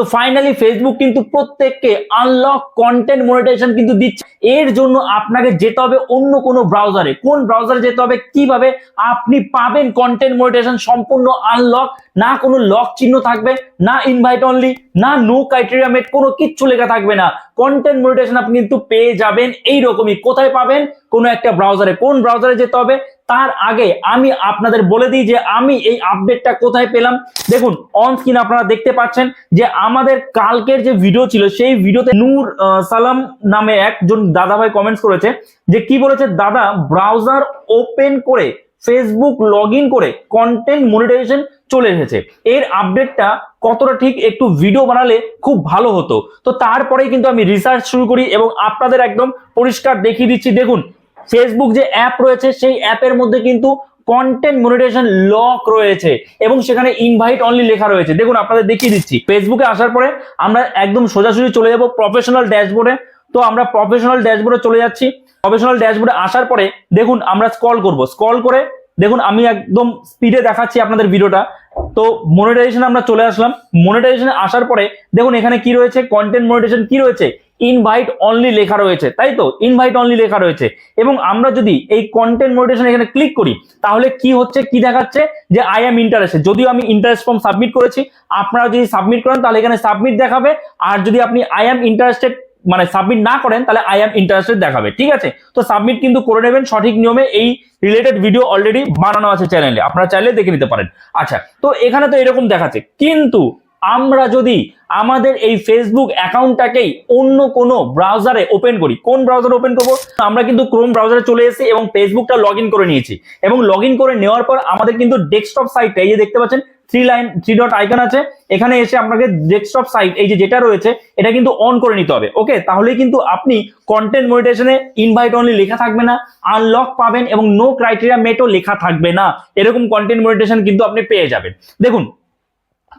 তো finally Facebook কিন্তু প্রত্যেককে আনলক কন্টেন্ট মনিটাইজেশন কিন্তু দিচ্ছে। এর জন্য আপনাকে যেতে হবে অন্য কোনো ব্রাউজারে কোন ব্রাউজারে যেতে হবে? কীভাবে? আপনি পাবেন কন্টেন্ট মনিটাইজেশন সম্পূর্ণ আনলক না কোনো লক চিহ্ন থাকবে, না ইনভাইট অনলি না নো ক্রাইটেরিয়া মেট কোনো কিচ্ছু লেখা থাকবে না। কন্টেন্ট মনিটাইজেশন আপনি কিন্তু পেয়ে যাবেন এই রকমই কোথায় পাবেন? কোনো একটা ব্রাউজারে কোন ব্রাউজারে যেতে হবে? তার আগে আমি আপনাদের বলে দিই যে আমি এই আপডেটটা কোথায় পেলাম। দেখুন অন স্ক্রিন আপনারা দেখতে পাচ্ছেন যে আমাদের কালকের যে ভিডিও ছিল, সেই ভিডিওতে নূর সালাম নামে একজন দাদা ভাই কমেন্টস করেছে যে কি বলেছে, দাদা ব্রাউজার ওপেন করে ফেসবুক লগ করে কন্টেন্ট মনিটাইজেশন চলে এসেছে। এর আপডেটটা কতটা ঠিক, একটু ভিডিও বানালে খুব ভালো হতো। তো তারপরেই কিন্তু আমি রিসার্চ শুরু করি এবং আপনাদের একদম পরিষ্কার দেখিয়ে দিচ্ছি। দেখুন ফেসবুক যে অ্যাপ রয়েছে, সেই অ্যাপের মধ্যে কিন্তু কন্টেন্ট মনিটাইজেশন লক রয়েছে এবং সেখানে ইনভাইট অনলি লেখা রয়েছে। দেখুন, আপনাদের দেখিয়ে দিচ্ছি। ফেসবুকে আসার পরে আমরা একদম সোজাসুজি চলে যাব প্রফেশনাল ড্যাশবোর্ডে তো আমরা প্রফেশনাল ড্যাশবোর্ডে চলে যাচ্ছি। প্রফেশনাল ড্যাশবোর্ডে আসার পরে দেখুন, আমরা স্ক্রল করব। স্ক্রল করে দেখুন, আমি একদম স্পিডে দেখাচ্ছি আপনাদের ভিডিওটা। তো মনিটাইজেশন আমরা চলে আসলাম। মনিটাইজেশনে আসার পরে দেখুন, এখানে কি রয়েছে? কন্টেন্ট মনিটাইজেশন কি রয়েছে? ইনভাইট অনলি লেখা রয়েছে, তাই তো? ইনভাইট অনলি লেখা রয়েছে। এবং আমরা যদি এই কন্টেন্ট মনিটাইজেশন এখানে ক্লিক করি, তাহলে কি হচ্ছে, কি দেখাচ্ছে? যে আই এম ইন্টারেস্টেড যদিও আমি ইন্টারেস্ট ফর্ম সাবমিট করেছি, আপনারা যদি সাবমিট করেন, তাহলে এখানে সাবমিট দেখাবে। আর যদি আপনি আই এম ইন্টারেস্টেড মানে সাবমিট না করেন, তাহলে আই এম ইন্টারেস্টেড দেখাবে, ঠিক আছে? তো সাবমিট কিন্তু করে নেবেন, সঠিক নিয়মে এই রিলেটেড ভিডিও অলরেডি বানানো আছে চ্যানেলে আপনারা চাইলে দেখে নিতে পারেন। আচ্ছা তো এখানে তো এরকম দেখাচ্ছে। কিন্তু আমরা যদি আমাদের এই ফেসবুক অ্যাকাউন্টটাকেই অন্য কোনো ব্রাউজারে ওপেন করি, কোন ব্রাউজারে ওপেন করব? আমরা কিন্তু ক্রোম ব্রাউজারে চলে এসেছি এবং ফেসবুকটা লগ করে নিয়েছি। এবং লগ করে নেওয়ার পর আমাদের কিন্তু ডেস্কটপ সাইটটা এই যে দেখতে পাচ্ছেন three line three dot icon আছে। এখানে এসে আপনাকে ডেস্কটপ সাইট এই যে যেটা রয়েছে, এটা কিন্তু অন করে নিতে হবে। ওকে তাহলে কিন্তু আপনি কন্টেন্ট মনিটেশনে ইনভাইট অনলি লেখা থাকবে না আনলক পাবেন এবং নো ক্রাইটেরিয়া মেটও লেখা থাকবে না। এরকম কন্টেন্ট মনিটেশন কিন্তু আপনি পেয়ে যাবেন। দেখুন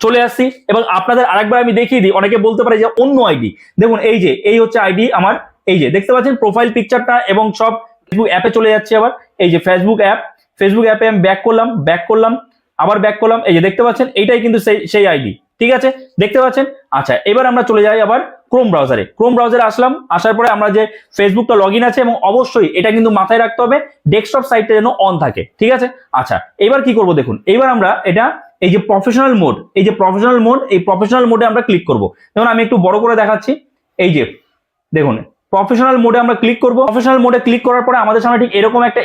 চলে আসছি। এবং আপনাদের আরেকবার আমি দেখিয়ে দিই, অনেকে বলতে পারে যে অন্য আইডি। দেখুন, এই যে, এই হচ্ছে আইডি আমার, এই যে, দেখতে পাচ্ছেন প্রোফাইল পিকচারটা এবং সব ফেসবুক অ্যাপে চলে যাচ্ছে আবার। এই যে ফেসবুক অ্যাপ ফেসবুক অ্যাপে আমি ব্যাক করলাম ব্যাক করলাম, আবার ব্যাক করলাম। এই যে দেখতে পাচ্ছেন, এইটাই কিন্তু সেই সেই আইডি। ঠিক আছে? দেখতে পাচ্ছেন? আচ্ছা এবার আমরা চলে যাই আবার ক্রোম ব্রাউজারে ক্রোম ব্রাউজারে আসলাম, আসার পরে আমরা যে ফেসবুকটা লগ আছে এবং অবশ্যই এটা কিন্তু মাথায় রাখতে হবে ডেস্কটপ সাইটটা যেন অন থাকে। ঠিক আছে? আচ্ছা এবার কি করব দেখুন, এবার আমরা এটা এই যে প্রফেশনাল মোড এই যে প্রফেশনাল মোড এই প্রফেশনাল মোডে আমরা ক্লিক করব। যেমন আমি একটু বড় করে দেখাচ্ছি, এই যে, দেখুন প্রফেশনাল মোডে আমরা ক্লিক করব। প্রফেশনাল মোডে ক্লিক করার পরে আমাদের সামনে ঠিক এরকম একটা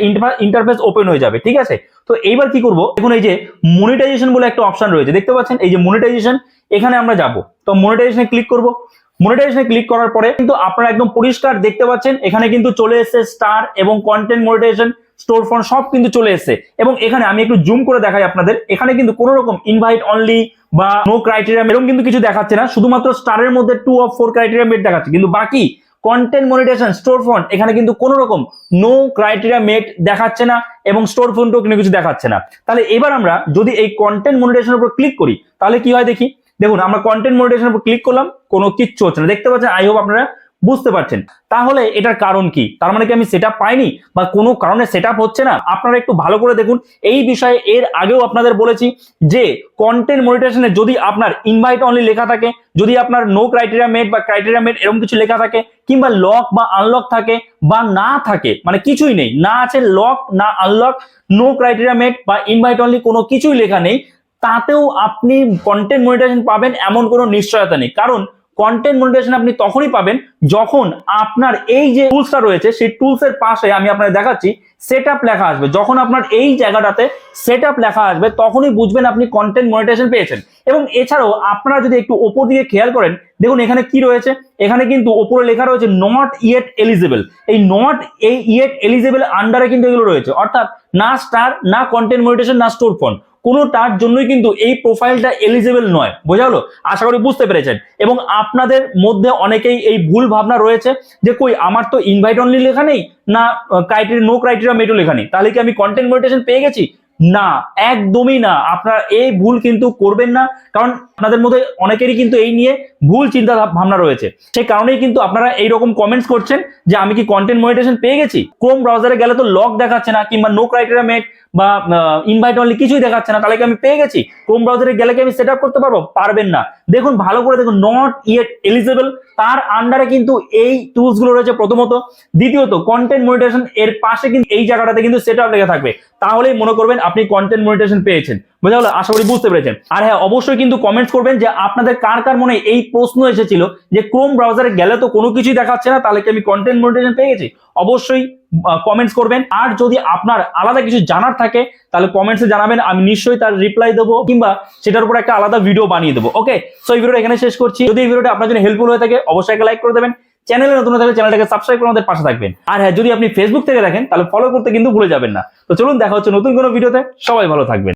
ইন্টারফেস ওপেন হয়ে যাবে, ঠিক আছে? তো এইবার কি করব, দেখুন এই যে মনিটাইজেশন বলে একটা অপশন রয়েছে, দেখতে পাচ্ছেন? এই যে মনিটাইজেশন এখানে আমরা যাব। তো মনিটাইজেশনে ক্লিক করব। মনিটাইজেশনে ক্লিক করার পরে কিন্তু আপনারা একদম পরিষ্কার দেখতে পাচ্ছেন, এখানে কিন্তু চলে এসেছে স্টার এবং কন্টেন্ট মনিটাইজেশন স্টোর ফোন সব কিন্তু চলে এসেছে। এবং এখানে আমি একটু জুম করে দেখাই আপনাদের। এখানে কিন্তু কোনো রকম ইনভাইট অনলি বা নো ক্রাইটেরিয়া এরকম কিন্তু কিছু দেখাচ্ছে না। শুধুমাত্র স্টারের মধ্যে two of four criteria met দেখাচ্ছে। কিন্তু বাকি কন্টেন্ট মনিটেশন স্টোর ফন্ট এখানে কিন্তু কোনো রকম নো ক্রাইটেরিয়া মেট দেখাচ্ছে না এবং স্টোর ফন্টও কিন্তু কিছু দেখাচ্ছে না। তাহলে এবার আমরা যদি এই কন্টেন্ট মনিটাইজেশনের উপর ক্লিক করি, তাহলে কি হয় দেখি? দেখুন, আমরা কন্টেন্ট মনিটাইজেশনের উপর ক্লিক করলাম, কোনো কিচ্ছু হচ্ছে না। দেখতে পাচ্ছেন আই হোপ আপনারা বুঝতে পারছেন। তাহলে এটার কারণ কি? তার মানে কি আমি সেট পাইনি? বা কোনো কারণে সেট হচ্ছে না? আপনারা একটু ভালো করে দেখুন। এই বিষয়ে এর আগেও আপনাদের বলেছি যে কন্টেন্ট মনিটাইজেশনে যদি আপনার ইনভাইট অনলি লেখা থাকে, যদি আপনার নো ক্রাইটেরিয়া মেট বা ক্রাইটেরিয়া মেট এরকম কিছু লেখা থাকে, কিংবা লক বা আনলক থাকে বা না থাকে মানে কিছুই নেই, না আছে লক না আনলক নো ক্রাইটেরিয়া মেট বা ইনভাইট অনলি কোনো কিছুই লেখা নেই, তাতেও আপনি কন্টেন্ট মনিটাইজেশন পাবেন এমন কোনো নিশ্চয়তা নেই। কারণ কন্টেন্ট মনিটাইজেশন আপনি তখনই পাবেন যখন আপনার এই যে টুলসটা রয়েছে, সেই টুলসের পাশে আমি আপনাদের দেখাচ্ছি সেট লেখা আসবে। যখন আপনার এই জায়গাটাতে সেট লেখা আসবে, তখনই বুঝবেন আপনি কন্টেন্ট মনিটাইজেশন পেয়েছেন। এবং এছাড়াও আপনারা যদি একটু ওপর দিকে খেয়াল করেন, দেখুন এখানে কি রয়েছে? এখানে কিন্তু ওপরে লেখা রয়েছে নট ইয়েট এলিজেবল এই নট এই ইয়েট এলিজেবল আন্ডারে কিন্তু এগুলো রয়েছে। অর্থাৎ না স্টার না কন্টেন্ট মনিটাইজেশন না স্টোর ফোন কোনোটার জন্যই কিন্তু এই প্রোফাইলটা এলিজেবল নয়। বোঝা হলো আশা করি বুঝতে পেরেছেন। এবং আপনাদের মধ্যে অনেকেই এই ভুল ভাবনা রয়েছে যে, কই, আমার তো ইনভাইট অনলি লেখা নেই? না ক্রাইটেরিয়া নো ক্রাইটেরিয়া মেটো লেখা নেই। তাহলে কি আমি কন্টেন্ট মনিটেশন পেয়ে গেছি? না, একদমই না। আপনারা এই ভুল কিন্তু করবেন না, কারণ আপনাদের মধ্যে অনেকেরই কিন্তু এই নিয়ে ভুল চিন্তা ভাবনা রয়েছে। সেই কারণেই কিন্তু আপনারা এইরকম কমেন্টস করছেন যে, আমি কি কন্টেন্ট মনিটেশন পেয়ে গেছি? ক্রোম ব্রাউজারে গেলে তো লক দেখাচ্ছে না, কিংবা নো ক্রাইটেরিয়া মেক বা ইনভাইট অনলি কিছুই দেখাচ্ছে না, তাহলে কি আমি পেয়ে গেছি? ক্রোম ব্রাউজারে গেলে কি আমি সেট করতে পারব? পারবেন না। দেখুন, ভালো করে দেখুন নট ইয়েট এলিজিবল তার আন্ডারে কিন্তু এই টুলসগুলো রয়েছে প্রথমত। দ্বিতীয়ত কন্টেন্ট মনিটেশন এর পাশে কিন্তু এই জায়গাটাতে কিন্তু সেট আপ লেগে থাকবে। তাহলেই মনে করবেন আপনি কন্টেন্ট মনিটেশন পেয়েছেন। বোঝা হলো আশা করি বুঝতে পেরেছেন। আর হ্যাঁ অবশ্যই কিন্তু কমেন্টস করবেন যে আপনাদের কার কার মনে এই প্রশ্ন এসেছিল যে ক্রোম ব্রাউজারে গেলে তো কোনো কিছুই দেখাচ্ছে না, তাহলে কি আমি কন্টেন্ট মনিটেশন পেয়ে গেছি অবশ্যই কমেন্টস করবেন। আর যদি আপনার আলাদা কিছু জানার থাকে, তাহলে কমেন্টসে জানাবেন, আমি নিশ্চয়ই তার রিপ্লাই দেবো, কিংবা সেটার উপর একটা আলাদা ভিডিও বানিয়ে দেবো। ওকে সো এই ভিডিওটা এখানে শেষ করছি। যদি এই ভিডিওটা আপনার জন্য হেল্পফুল হয়ে থাকে, অবশ্যই একটা লাইক করে দেবেন। চ্যানেলে নতুন থাকলে চ্যানেলটাকে সাবস্ক্রাইব করে আমাদের পাশে থাকবেন। আর হ্যাঁ যদি আপনি ফেসবুক থেকে দেখেন, তাহলে ফলো করতে কিন্তু ভুলে যাবেন না। তো চলুন, দেখা হচ্ছে নতুন কোনো ভিডিওতে। সবাই ভালো থাকবেন।